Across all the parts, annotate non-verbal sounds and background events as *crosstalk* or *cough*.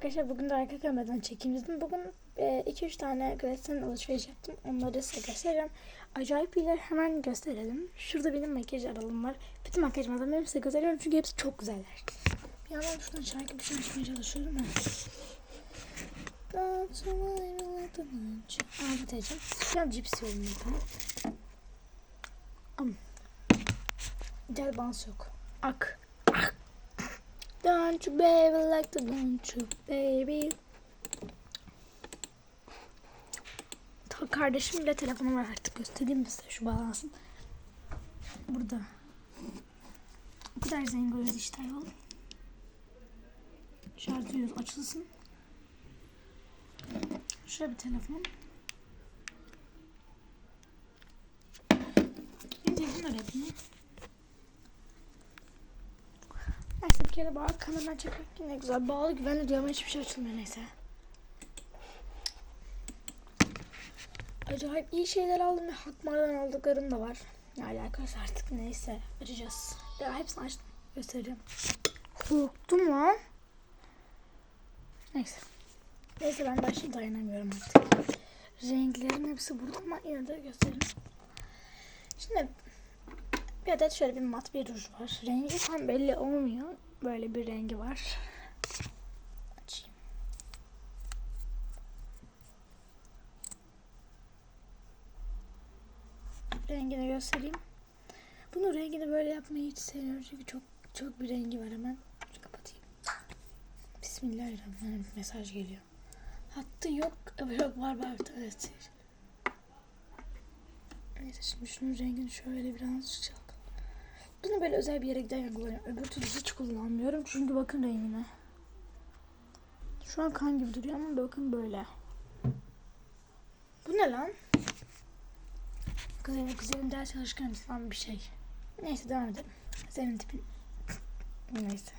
arkadaşlar bugün de arka kameradan çekim dedim. Bugün 2-3 tane Gretchen alışveriş yaptım. Onları size göstereceğim. Acayip iyiler hemen gösterelim. Şurada benim makyaj aralığım var. Bütün makyaj malzemelerimi size gösteriyorum çünkü hepsi çok güzeller. Bir yandan şuradan şarkı bir şey açmaya çalışıyorum. Ha. Aa bu diyeceğim. Şu an cips yiyorum zaten. Am. Gel bans yok. Ak. Don't you baby like the don't you baby. Ta kardeşim bile telefonu var artık göstereyim size şu balansın. Burada. O kadar zengin işte yol. Şarj yüz açılsın. Şöyle bir telefon. Önce bunları yapayım. Neyse bir kere bağlı kameradan çekmek yine güzel. Bağlı güvenli diyor ama hiçbir şey açılmıyor neyse. Acayip iyi şeyler aldım ve Hakmar'dan aldıklarım da var. Ne alakası artık neyse açacağız. Ya hepsini açtım göstereceğim. Korktum lan. Neyse. Neyse ben başta dayanamıyorum artık. Renklerin hepsi burada ama yine de göstereyim. Şimdi bir adet şöyle bir mat bir ruj var. Rengi tam belli olmuyor. Böyle bir rengi var. Açayım. Rengini göstereyim. Bunun rengini böyle yapmayı hiç sevmiyorum çünkü çok çok bir rengi var hemen. Şu kapatayım. Bismillahirrahmanirrahim mesaj geliyor. Hattı yok. *laughs* Yok var var. Evet. Neyse şimdi şunun rengini şöyle biraz çalkalım. Bunu böyle özel bir yere giderken kullanıyorum. Öbür türlü hiç kullanmıyorum. Çünkü bakın rengine. Şu an kan gibi duruyor ama bakın böyle. Bu ne lan? Kuzenim, kuzenim ders çalışkan falan bir şey. Neyse devam edelim. Senin tipin. *laughs* Neyse.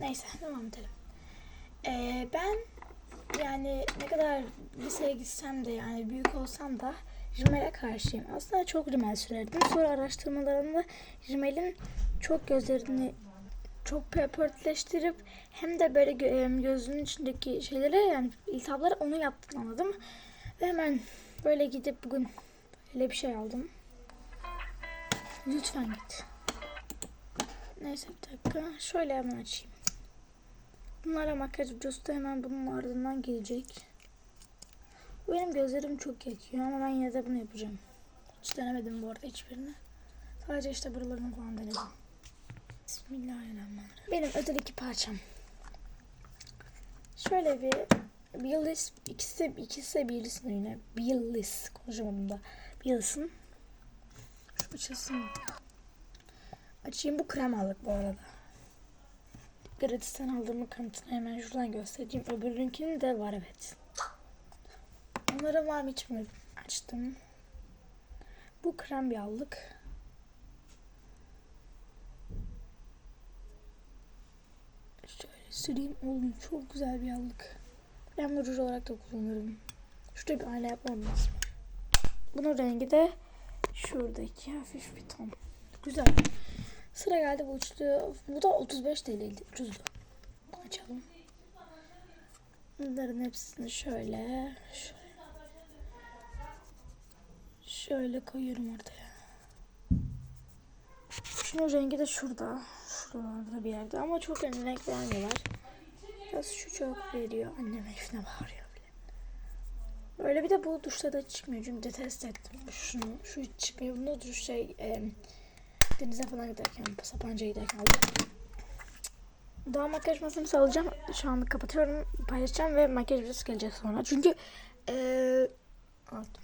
Neyse devam edelim. Ee, ben yani ne kadar liseye gitsem de yani büyük olsam da rimele karşıyım. Aslında çok rimel sürerdim. Sonra araştırmalarımda rimelin çok gözlerini çok pörtleştirip hem de böyle gö- gözünün içindeki şeylere yani iltihaplara onu yaptım anladım. Ve hemen böyle gidip bugün böyle bir şey aldım. Lütfen git. Neyse bir dakika. Şöyle hemen açayım. Bunlara makyaj videosu da hemen bunun ardından gelecek. Benim gözlerim çok yakıyor ama ben yine de bunu yapacağım. Hiç denemedim bu arada hiçbirini. Sadece işte buralarını falan denedim. Bismillahirrahmanirrahim. Benim özel iki parçam. Şöyle bir Billys, ikisi ikisi de Billys'in yine. Billys, konuşamadım da. Billys'in. Şu açılsın. Açayım bu kremalık bu arada. Gratis'ten aldığımı kanıtını hemen şuradan göstereyim. Öbürünkinin de var evet. Onların var mı hiç bilmiyorum. Açtım. Bu krem yağlık. Şöyle süreyim. Oğlum çok güzel bir yağlık. Ben bunu ruj olarak da kullanıyorum. Şurada bir ayna yapmam lazım. Bunun rengi de şuradaki hafif bir ton. Güzel. Sıra geldi bu üçlü. Bu da 35 TL'ydi. Ucuzdu. Açalım. Bunların hepsini şöyle şöyle, koyuyorum ortaya. Şunun rengi de şurada. Şuralarda bir yerde ama çok önemli renk vermiyorlar. Biraz şu çok veriyor. Annem herifine bağırıyor bile. Böyle bir de bu duşta da çıkmıyor. Çünkü test ettim. Şunu, şu hiç çıkmıyor. Bunu duş şey e, denize falan giderken, Sapanca'ya giderken aldım. Daha makyaj masamı alacağım. Şu anlık kapatıyorum. Paylaşacağım ve makyaj videosu gelecek sonra. Çünkü eee aldım.